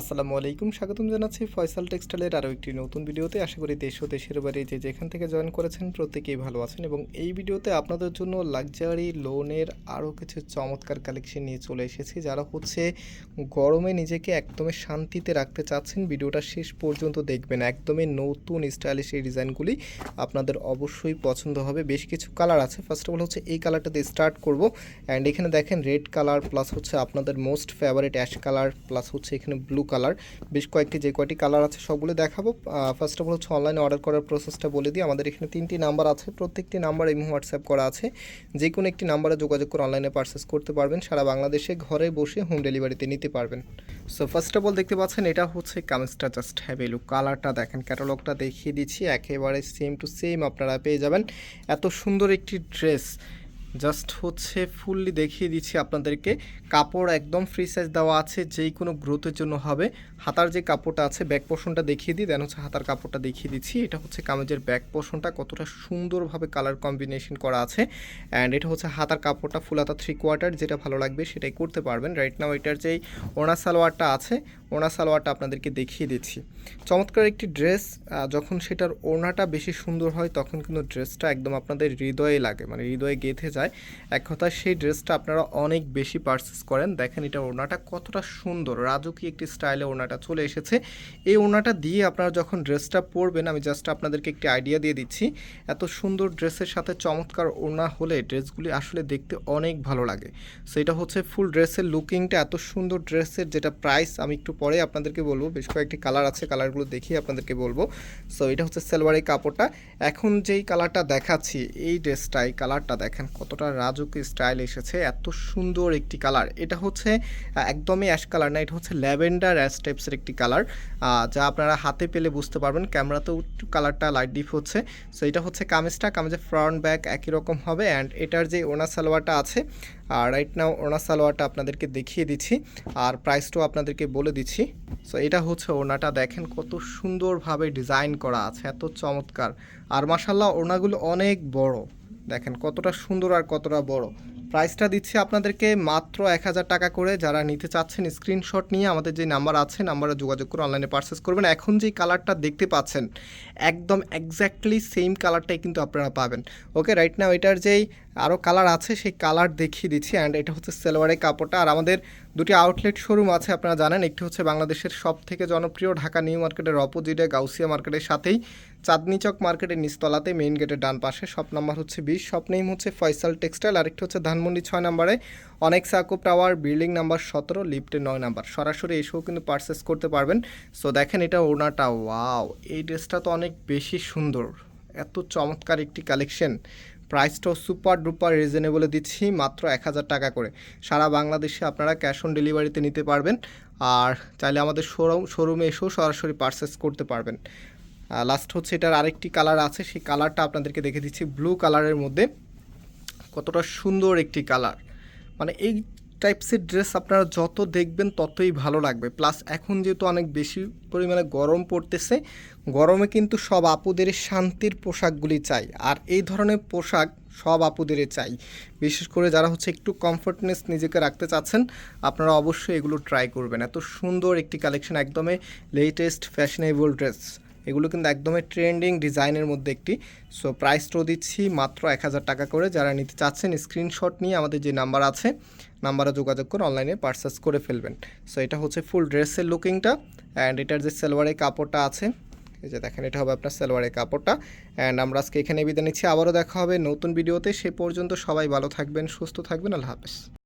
আসসালামু আলাইকুম, স্বাগতম জানাচ্ছি ফয়সাল টেক্সটাইলের আরও একটি নতুন ভিডিওতে। আশা করি দেশ ও দেশের বাইরে যে যেখান থেকে জয়েন করেছেন প্রত্যেকেই ভালো আছেন এবং এই ভিডিওতে আপনাদের জন্য লাক্সারি লোনের আরও কিছু চমৎকার কালেকশন নিয়ে চলে এসেছি, যারা হচ্ছে গরমে নিজেকে একদমই শান্তিতে রাখতে চাচ্ছেন। ভিডিওটা শেষ পর্যন্ত দেখবেন, একদমই নতুন স্টাইলিশ এই ডিজাইনগুলি আপনাদের অবশ্যই পছন্দ হবে। বেশ কিছু কালার আছে ফার্স্ট অফ অল হচ্ছে এই কালারটা দিয়ে স্টার্ট করব। অ্যান্ড এখানে দেখেন রেড কালার প্লাস হচ্ছে আপনাদের most favourite ash colour plus হচ্ছে এখানে ব্লু কালার বেশ কয়েকটি যে কয়টি কালার আছে সবগুলো দেখাবো। ফার্স্ট অফ অল হচ্ছে অনলাইনে অর্ডার করার প্রসেসটা বলে দিই। আমাদের এখানে তিনটি নাম্বার আছে, প্রত্যেকটি নাম্বার এই হোয়াটসঅ্যাপ করা আছে। যে কোনো একটি নাম্বারে যোগাযোগ করে অনলাইনে পারচেস করতে পারবেন, সারা বাংলাদেশে ঘরে বসে হোম ডেলিভারিতে নিতে পারবেন। সো ফার্স্ট অফ অল দেখতে পাচ্ছেন, এটা হচ্ছে কামিজটা জাস্ট হ্যাভেলু কালারটা দেখেন ক্যাটালগটা দেখিয়ে দিচ্ছি, একেবারে সেম টু সেম আপনারা পেয়ে যাবেন। এত সুন্দর একটি ড্রেস জাস্ট হচ্ছে ফুললি দেখিয়ে দিচ্ছি আপনাদেরকে। কাপড় একদম ফ্রি সাইজ দেওয়া আছে, যেই কোনো গ্রোথের জন্য হবে। হাতার যে কাপড়টা আছে ব্যাক পোর্শনটা দেখিয়ে দিই দেন হচ্ছে হাতার কাপড়টা দেখিয়ে দিচ্ছি। এটা হচ্ছে কামেজের ব্যাক পোর্শনটা কতটা সুন্দরভাবে কালার কম্বিনেশন করা আছে। অ্যান্ড এটা হচ্ছে হাতার কাপড়টা ফুল হাতা থ্রি কোয়ার্টার যেটা ভালো লাগবে সেটাই করতে পারবেন। রাইট নাও এটার যেই ওনা সালোয়ারটা আছে ওনা সালোয়ারটা আপনাদেরকে দেখিয়ে দিচ্ছি। চমৎকার একটি ড্রেস যখন সেটার ওড়নাটা বেশি সুন্দর হয় তখন কিন্তু ড্রেসটা একদম আপনাদের হৃদয়ে লাগে মানে হৃদয়ে গেঁথে যায়। এক কথায় সেই ড্রেসটা আপনারা অনেক বেশি পারচেস করেন। দেখেন এটা ওড়নাটা কতটা সুন্দর, রাজকীয় একটি স্টাইলে ওড়নাটা চলে এসেছে। এই ওড়নাটা দিয়ে আপনারা যখন ড্রেসটা পরবেন, আমি জাস্ট আপনাদেরকে একটি আইডিয়া দিয়ে দিচ্ছি, এত সুন্দর ড্রেসের সাথে চমৎকার ওড়না হলে ড্রেসগুলি আসলে দেখতে অনেক ভালো লাগে। সো এটা হচ্ছে ফুল ড্রেসের লুকিংটা এত সুন্দর ড্রেসের যেটা প্রাইস আমি একটু পরে আপনাদেরকে বলব, বেশ কয়েকটি কালার আছে কালারগুলো দেখিয়ে আপনাদেরকে বলব। সো এটা হচ্ছে সেলভারের কাপড়টা। এখন যেই কালারটা দেখাচ্ছি, এই ড্রেসটা এই কালারটা দেখেন কতটা রাজকীয় স্টাইল এসেছে। এত সুন্দর একটি কালার এটা হচ্ছে একদমই অ্যাশ কালার না, এটা হচ্ছে ল্যাভেন্ডার অ্যাশ টাইপসের একটি কালার যা আপনারা হাতে পেলে বুঝতে পারবেন ক্যামেরাতেও কালারটা লাইট ডিপ হচ্ছে। সো এটা হচ্ছে কামিজটা, কামিজের ফ্রন্ট ব্যাক একই রকম হবে। অ্যান্ড এটার যে ওনা সালোয়ারটা আছে আর রাইট নাও ওনা সালোয়ারটা আপনাদেরকে দেখিয়ে দিচ্ছি। আর প্রাইসটাও আপনাদেরকে বলে দিচ্ছি। সো এটা হচ্ছে ওনাটা দেখেন কত সুন্দরভাবে ডিজাইন করা আছে, এত চমৎকার। আর মাসাল্লাহ ওনাগুলো অনেক বড়। দেখেন কতটা সুন্দর আর কতটা বড়। প্রাইসটা দিচ্ছি আপনাদেরকে মাত্র এক হাজার টাকা করে। যারা নিতে চাচ্ছেন স্ক্রিনশট নিয়ে আমাদের যে নাম্বার আছে নাম্বারে যোগাযোগ করে অনলাইনে পারচেস করবেন। এখন যেই কালারটা দেখতে পাচ্ছেন, একদম এক্স্যাক্টলি সেম কালারটাই কিন্তু আপনারা পাবেন। ওকে রাইট নাও এটার যেই আরও কালার আছে, সেই কালার দেখিয়ে দিচ্ছি। অ্যান্ড এটা হচ্ছে সেলোয়ারের কাপড়টা। আর আমাদের দুটি আউটলেট শোরুম আছে, আপনারা জানেন। একটি হচ্ছে বাংলাদেশের সব থেকে জনপ্রিয় ঢাকা নিউ মার্কেটের অপোজিটে, গাউসিয়া মার্কেটের সাথেই চাঁদনি চক মার্কেটের নিচতলাতে মেইন গেটের ডান পাশে। শপ নাম্বার হচ্ছে বিশ শপ নেম হচ্ছে ফয়সাল টেক্সটাইল আরেকটি হচ্ছে ধানমন্ডি ছয় নাম্বারে অনেক সাকুব টাওয়ার বিল্ডিং নাম্বার সতেরো লিফটের নয় নাম্বার সরাসরি এসেও কিন্তু পারচেস করতে পারবেন। সো দেখেন এটা ওনাটা ওয়াও এই ড্রেসটা তো অনেক বেশি সুন্দর। এত চমৎকার একটি কালেকশন প্রাইসটাও সুপার ডুপার রিজনেবলে দিচ্ছি মাত্র এক হাজার টাকা করে। সারা বাংলাদেশে আপনারা ক্যাশ অন ডেলিভারিতে নিতে পারবেন আর চাইলে আমাদের শোরুম, শোরুমে এসেও সরাসরি পারচেস করতে পারবেন। লাস্ট হচ্ছে এটার আরেকটি কালার আছে, সেই কালারটা আপনাদেরকে দেখে দিচ্ছি ব্লু কালারের মধ্যে। কতটা সুন্দর একটি কালার মানে এই টাইপসের ড্রেস আপনারা যত দেখবেন ততই ভালো লাগবে। প্লাস এখন যেহেতু অনেক বেশি পরিমাণে গরম পড়তেছে, গরমে কিন্তু সব আপুদের শান্তির পোশাকগুলি চাই। আর এই ধরনের পোশাক সব আপুদের চাই। বিশেষ করে যারা হচ্ছে একটু কমফর্টনেস নিজেকে রাখতে চাচ্ছেন, আপনারা অবশ্যই এগুলো ট্রাই করবেন। এত সুন্দর একটি কালেকশন একদমই লেটেস্ট ফ্যাশনেবল ড্রেস এগুলো কিন্তু একদমই ট্রেন্ডিং ডিজাইনের মধ্যে একটি। সো প্রাইস তো দিচ্ছি মাত্র এক হাজার টাকা করে। যারা নিতে চাচ্ছেন স্ক্রিনশট নিয়ে আমাদের যে নাম্বার আছে নাম্বারে যোগাযোগ করে অনলাইনে পারচেস করে ফেলবেন। সো এটা হচ্ছে ফুল ড্রেসের লুকিংটা অ্যান্ড এটার যে সালোয়ারের কাপড়টা আছে, এই যে দেখেন, এটা হবে আপনার সালোয়ারের কাপড়টা। অ্যান্ড আমরা আজকে এখানে বিদায় নিচ্ছি। আবারও দেখা হবে নতুন ভিডিওতে সে পর্যন্ত সবাই ভালো থাকবেন, সুস্থ থাকবেন। আল্লাহ হাফেজ।